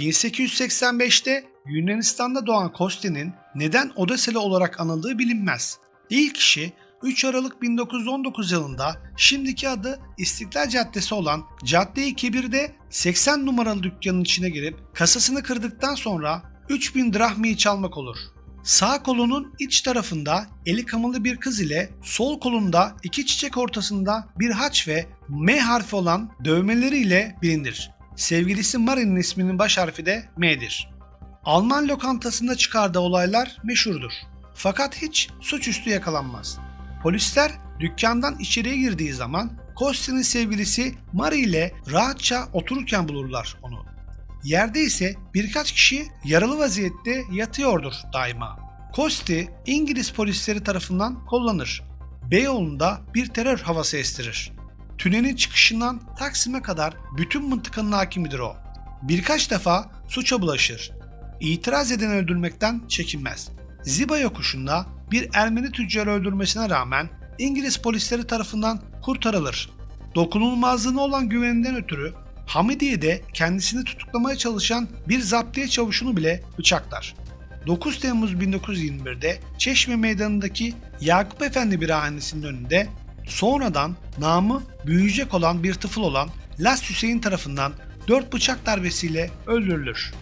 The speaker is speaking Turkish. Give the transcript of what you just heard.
1885'te Yunanistan'da doğan Kosti'nin neden Odeseli olarak anıldığı bilinmez. İlk kişi 3 Aralık 1919 yılında şimdiki adı İstiklal Caddesi olan Cadde-i Kebir'de 80 numaralı dükkanın içine girip kasasını kırdıktan sonra 3000 drahmiyi çalmak olur. Sağ kolunun iç tarafında eli kamalı bir kız ile sol kolunda iki çiçek ortasında bir haç ve M harfi olan dövmeleriyle bilinir. Sevgilisi Mari'nin isminin baş harfi de M'dir. Alman lokantasında çıkardığı olaylar meşhurdur. Fakat hiç suçüstü yakalanmaz. Polisler dükkandan içeriye girdiği zaman Kosti'nin sevgilisi Marie ile rahatça otururken bulurlar onu. Yerde ise birkaç kişi yaralı vaziyette yatıyordur daima. Kosti İngiliz polisleri tarafından kullanır. Beyoğlu'nda bir terör havası estirir. Tünelin çıkışından Taksim'e kadar bütün mıntıkanın hakimidir o. Birkaç defa suça bulaşır. İtiraz eden öldürmekten çekinmez. Ziba yokuşunda bir Ermeni tüccarı öldürmesine rağmen İngiliz polisleri tarafından kurtarılır. Dokunulmazlığına olan güveninden ötürü Hamidiye'de kendisini tutuklamaya çalışan bir zaptiye çavuşunu bile bıçaklar. 9 Temmuz 1921'de Çeşme Meydanı'ndaki Yakup Efendi Birahanesi'nin önünde sonradan namı büyüyecek olan bir tıfıl olan Las Hüseyin tarafından 4 bıçak darbesiyle öldürülür.